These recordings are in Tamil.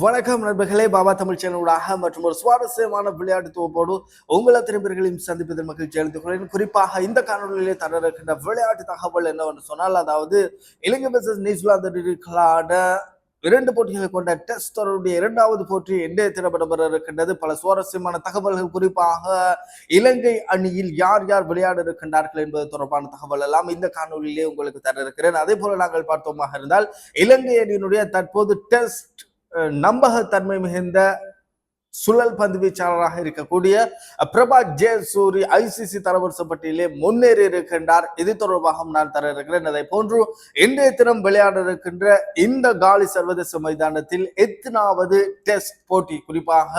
வணக்கம் நண்பர்களே பாபா தமிழ் சேனலூடாக மற்றும் ஒரு சுவாரஸ்யமான விளையாட்டு தொகுப்போடு உங்களை திரும்பிகளையும் சந்திப்பதில் மகிழ்ச்சி அளித்துக் கொள்கிறேன். குறிப்பாக இந்த காணொலியிலே தர இருக்கின்ற விளையாட்டு தகவல் என்னவென்று சொன்னால் அதாவது இலங்கை versus நியூசிலாந்து இரண்டு போட்டிகளை கொண்ட டெஸ்ட் தொடருடைய இரண்டாவது போட்டி இன்றைய பெற இருக்கின்றது. பல சுவாரஸ்யமான தகவல்கள் குறிப்பாக இலங்கை அணியில் யார் யார் விளையாட இருக்கின்றார்கள் என்பது தொடர்பான தகவல் எல்லாம் இந்த காணொலியிலே உங்களுக்கு தர இருக்கிறேன் அதே போல நாங்கள் பார்த்தோமாக இருந்தால் இலங்கை அணியினுடைய தற்போது டெஸ்ட் நம்பகத்தன்மை மிகுந்த சுழல் பந்து வீச்சாளராக இருக்கக்கூடிய பிரபா ஜெயசூரி ஐசிசி தரவரிசை பட்டியலே முன்னேறி இருக்கின்றார். இது தொடர்பாகவும் நான் தர இருக்கிறேன். அதை போன்று இன்றைய தினம் விளையாட இருக்கின்ற இந்த காலி சர்வதேச மைதானத்தில் எத்தனாவது டெஸ்ட் போட்டி? குறிப்பாக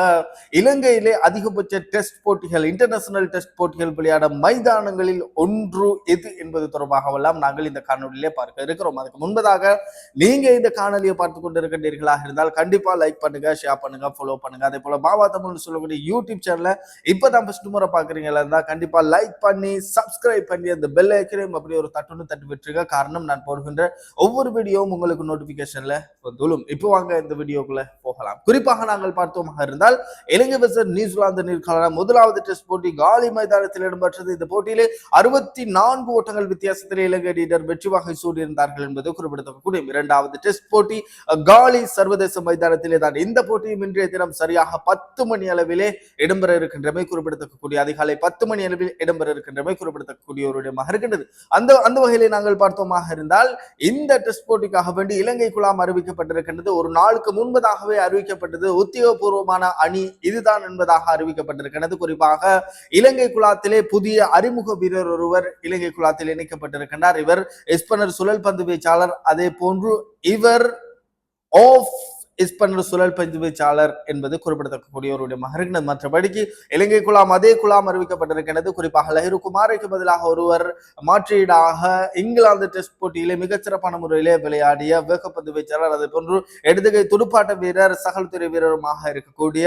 இலங்கையிலே அதிகபட்ச டெஸ்ட் போட்டிகள் இன்டர்நேஷனல் டெஸ்ட் போட்டிகள் விளையாட மைதானங்களில் ஒன்று எது என்பது தொடர்பாகவெல்லாம் நாங்கள் இந்த காணொலியிலே பார்க்க இருக்கிறோம். அதுக்கு முன்பதாக நீங்க இந்த காணொலியை பார்த்து கொண்டிருக்கின்றீர்களாக இருந்தால் கண்டிப்பா லைக் பண்ணுங்க ஷேர் பண்ணுங்க ஃபாலோ பண்ணுங்க. அதே போல பாபா தமிழ்னு சொல்லக்கூடிய யூடியூப் சேனலை இப்பதான் ஃபர்ஸ்ட் முறை பாக்குறீங்களா இருந்தா கண்டிப்பா லைக் பண்ணி சப்ஸ்கிரைப் பண்ணி அந்த பெல் ஐக்கனையும் அப்படி ஒரு தட்டுன்னு தட்டு விட்டுருங்க. காரணம் நான் போடுகின்ற ஒவ்வொரு வீடியோவும் உங்களுக்கு நோட்டிபிகேஷன்ல வந்துடும். இப்போ வாங்க இந்த வீடியோக்குள்ள போகலாம். குறிப்பாக நாங்கள் பார்த்தோமாக இருந்தால் இலங்கை பெசர் நியூசிலாந்து நீர்கால முதலாவது டெஸ்ட் போட்டி காலி மைதானத்தில் இடம்பெற்றது. இந்த போட்டியிலே அறுபத்தி நான்கு ஓட்டங்கள் வித்தியாசத்தில் இலங்கை அணியினர் வெற்றி வகை சூடியிருந்தார்கள் என்பது குறிப்பிடத்தக்கூடிய இரண்டாவது டெஸ்ட் போட்டி. காலி சர்வதேச மைதானத்திலே தான். இந்த போட்டியும் இன்றைய தினம் சரியாக பத்து மணி அளவிலே இடம்பெற இருக்கின்றமை குறிப்பிடத்தக்கக்கூடிய அதிகாலை பத்து மணி அளவில் இடம்பெற இருக்கின்றமை குறிப்பிடத்தக்கக்கூடிய ஒரு இடமாக இருக்கின்றது. அந்த அந்த வகையிலே நாங்கள் பார்த்தோமாக இருந்தால் இந்த டெஸ்ட் போட்டிக்காக வேண்டி இலங்கை குழாம் அறிவிக்கப்பட்டிருக்கின்றது. ஒரு நாளுக்கு முன்பதாகவே அறிவிக்கப்பட்டது. உத்தியோகபூர்வமான அணி இதுதான் என்பதாக அறிவிக்கப்பட்டிருக்கிறது குறிப்பாக இலங்கை குழாத்திலே புதிய அறிமுக வீரர் ஒருவர் இலங்கை குழாத்தில் இணைக்கப்பட்டிருக்கின்றார். இவர் எஸ்பனர் சுழல் பந்து வீச்சாளர். அதே போன்று இவர் ஆஃப் இஸ்பனர் சுழல் பதிவுச்சாளர் என்பது குறிப்பிடத்தக்கக்கூடிய ஒரு விடயமாக இருக்கிறது மற்றபடிக்கு இலங்கை குழாம் அதே குழாம் அறிவிக்கப்பட்டிருக்கிறது குறிப்பாக லஹிரு குமாருக்கு பதிலாக ஒருவர் மாற்றீடாக இங்கிலாந்து டெஸ்ட் போட்டியிலே மிகச்சிறப்பான முறையிலே விளையாடிய வேகப்பந்து வீச்சாளர் அதே போன்று இடதுகை துடுப்பாட்ட வீரர் சகல்துறை வீரருமாக இருக்கக்கூடிய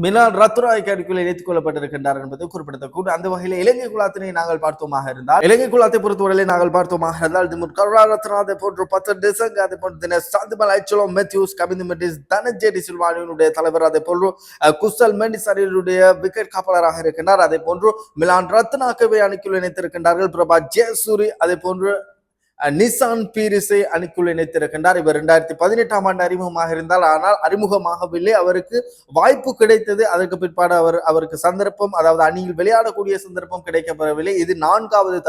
மிலான் ரத்ராய்க்கு அடிக்குள் இணைத்துக் கொள்ளப்பட்டிருக்கின்றார் என்பது குறிப்பிடத்தக்கூடும் அந்த வகையில் இலங்கை குலாத்தினை நாங்கள் பார்த்தோமாக இருந்தால் இலங்கை குலாத்தை பொறுத்தவரையிலே நாங்கள் பார்த்தோமாக இருந்தால் திமுர் ரத்னா அதை போன்று பத்து டிசங்க அதை போன்ற தின சாந்திமல் ஐச்சலோ மெத்யூஸ் கபிந்து மெண்டிஸ் தனஞ்சேடி சில்வானியினுடைய தலைவர் அதை போன்று அஹ், குசல் மெண்டிஸ் அணியினுடைய விக்கெட் காப்பாளராக இருக்கின்றார். அதே போன்று மிலான் ரத்னாக்கவே அணிக்குள் இணைத்திருக்கின்றார்கள். பிரபா ஜெயசூரி அதே போன்று நிசான் பீரிஸை அணிக்குள் இணைத்திருக்கின்றார். இவர் இரண்டாயிரத்தி பதினெட்டாம் ஆண்டு அறிமுகமாக இருந்தால் ஆனால் அறிமுகமாகவில்லை. அவருக்கு வாய்ப்பு கிடைத்தது. அதற்கு பிற்பாடு அவர் அவருக்கு சந்தர்ப்பம் அதாவது அணியில் விளையாடக்கூடிய சந்தர்ப்பம் கிடைக்கப்பெறவில்லை. இது நான்காவது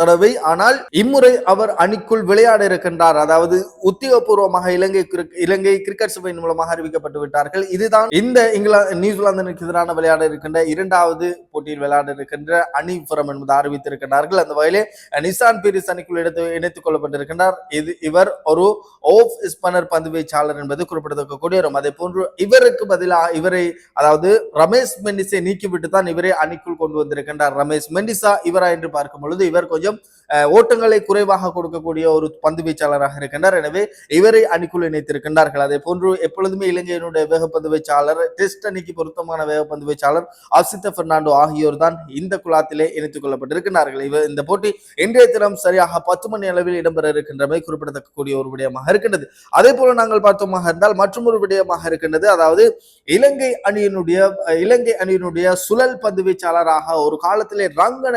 தடவை. ஆனால் இம்முறை அவர் அணிக்குள் விளையாட இருக்கின்றார். அதாவது உத்தியோகபூர்வமாக இலங்கை இலங்கை கிரிக்கெட் சபையின் மூலமாக அறிவிக்கப்பட்டு விட்டார்கள். இதுதான் இந்த இங்கிலாந்து நியூசிலாந்துக்கு எதிரான விளையாட இருக்கின்ற இரண்டாவது போட்டியில் விளையாட இருக்கின்ற அணி புறம் என்பது அறிவித்திருக்கிறார்கள் அந்த வகையிலே நிசான் பீரிஸ் அணிக்குள் எடுத்து இணைத்துக் கொள்ளப்பட்டிருக்கின்றார். இது இவர் ஒரு ஓஃப் ஸ்பன்னர் பந்து வீச்சாளர் என்பது குறிப்பிடத்தக்கக்கூடிய ஒரு அதே போன்று இவருக்கு பதிலாக இவரை அதாவது ரமேஷ் மெண்டிஸை நீக்கிவிட்டு தான் இவரை அணிக்குள் கொண்டு வந்திருக்கின்றார். ரமேஷ் மெண்டிசா இவரா என்று பார்க்கும் பொழுது இவர் கொஞ்சம் கொஞ்சம் ஓட்டங்களை குறைவாக கொடுக்கக்கூடிய ஒரு பந்து வீச்சாளராக இருக்கின்றார். எனவே இவரை அணிக்குள் இணைத்திருக்கின்றார்கள். அதே போன்று எப்பொழுதுமே இலங்கையினுடைய வேகப்பந்து வீச்சாளர் டெஸ்ட் அணிக்கு பொருத்தமான வேகப்பந்து வீச்சாளர் அசித்த பெர்னாண்டோ ஆகியோர் தான் இந்த குழாத்திலே இணைத்துக் கொள்ளப்பட்டிருக்கிறார்கள் இவர் இந்த போட்டி இன்றைய தினம் சரியாக பத்து மணி அளவில் இடம்பெற இருக்கின்றமை குறிப்பிடத்தக்கக்கூடிய ஒரு விடயமாக இருக்கின்றது. அதே போல நாங்கள் பார்த்தோமாக இருந்தால் மற்றும் ஒரு விடயமாக இருக்கின்றது. அதாவது இலங்கை அணியினுடைய இலங்கை அணியினுடைய சுழல் பந்து வீச்சாளராக ஒரு காலத்திலே ரங்கன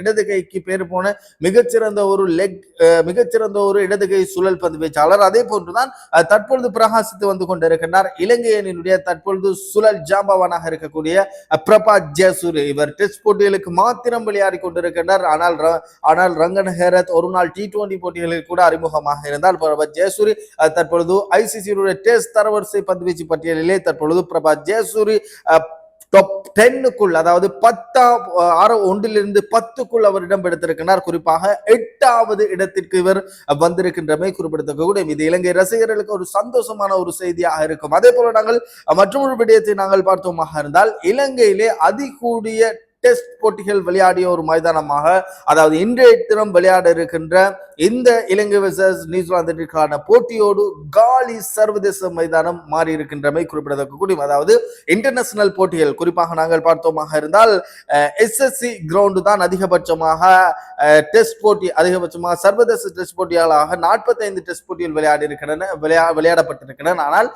இடது கைக்கு பேர் போன மிகச்சிறந்த ஒரு லெக் மிகச்சிறந்த ஒரு இடதுகை சுழல் பந்து வீச்சாளர். அதே போன்றுதான் தற்பொழுது பிரகாசித்து வந்து கொண்டிருக்கின்றார். இலங்கை அணியினுடைய தற்பொழுது சுழல் ஜாம்பவானாக இருக்கக்கூடிய பிரபா ஜெயசூரி. இவர் டெஸ்ட் போட்டிகளுக்கு மாத்திரம் விளையாடி கொண்டிருக்கின்றார். ஆனால் ர- ஆனால் ரங்கன் ஹேரத் ஒரு நாள் டி டுவெண்டி போட்டிகளில் கூட அறிமுகமாக இருந்தால் பிரபா ஜெயசூரி தற்பொழுது ஐசிசியுடைய டெஸ்ட் தரவரிசை பந்துவீச்சு பட்டியலிலே தற்பொழுது பிரபா ஜெயசூரி டாப் டென்னுக்குள் அதாவது பத்தாம் ஆறு ஒன்றிலிருந்து பத்துக்குள் அவர் இடம் பிடித்திருக்கிறார் குறிப்பாக எட்டாவது இடத்திற்கு இவர் வந்திருக்கின்றமை குறிப்பிடத்தக்கூடிய இது இலங்கை ரசிகர்களுக்கு ஒரு சந்தோஷமான ஒரு செய்தியாக இருக்கும். அதே போல நாங்கள் மற்றொரு விடயத்தை நாங்கள் பார்த்தோமாக இருந்தால் இலங்கையிலே அதிகூடிய டெஸ்ட் போட்டிகள் விளையாடிய ஒரு மைதானமாக அதாவது இன்றைய தினம் விளையாட இருக்கின்ற இந்த இலங்கை விசஸ் நியூசிலாந்திற்கான போட்டியோடு காலி சர்வதேச மைதானம் மாறி இருக்கின்றமை குறிப்பிடத்தக்க கூடியும் அதாவது இன்டர்நேஷனல் போட்டிகள். குறிப்பாக நாங்கள் பார்த்தோமாக இருந்தால் எஸ்எஸ்சி கிரவுண்டு தான் அதிகபட்சமாக டெஸ்ட் போட்டி அதிகபட்சமாக சர்வதேச டெஸ்ட் போட்டியாளாக நாற்பத்தைந்து டெஸ்ட் போட்டிகள் விளையாடி இருக்கின்றன விளையா விளையாடப்பட்டிருக்கின்றன. ஆனால்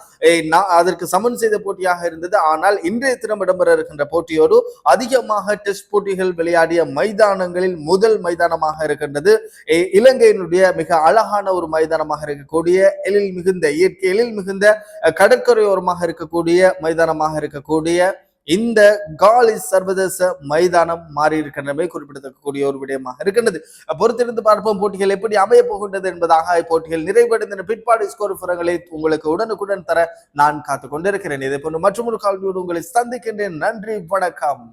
அதற்கு சமன் செய்த போட்டியாக இருந்தது. ஆனால் இன்றைய தினம் இடம்பெற இருக்கின்ற போட்டியோடு அதிகமாக டெஸ்ட் போட்டிகள் விளையாடிய மைதானங்களில் முதல் மைதானமாக இருக்கின்றது. இலங்கையினுடைய மிக அழகான ஒரு மைதானமாக இருக்கக்கூடிய எழில் மிகுந்த இயற்கை எழில் மிகுந்த கடற்கரையோரமாக இருக்கக்கூடிய மைதானமாக இருக்கக்கூடிய இந்த காலி சர்வதேச மைதானம் மாறி இருக்கின்றமே குறிப்பிடத்தக்கக்கூடிய ஒரு விடயமாக இருக்கின்றது. பொறுத்திருந்து பார்ப்போம் போட்டிகள் எப்படி அமைய போகின்றது என்பதாக போட்டிகள் நிறைவடைந்த பிற்பாடு ஸ்கோர் விவரங்களை உங்களுக்கு உடனுக்குடன் தர நான் காத்துக் கொண்டிருக்கிறேன் இதே போன்று மற்றொரு கால்வியோடு உங்களை சந்திக்கின்றேன். நன்றி வணக்கம்.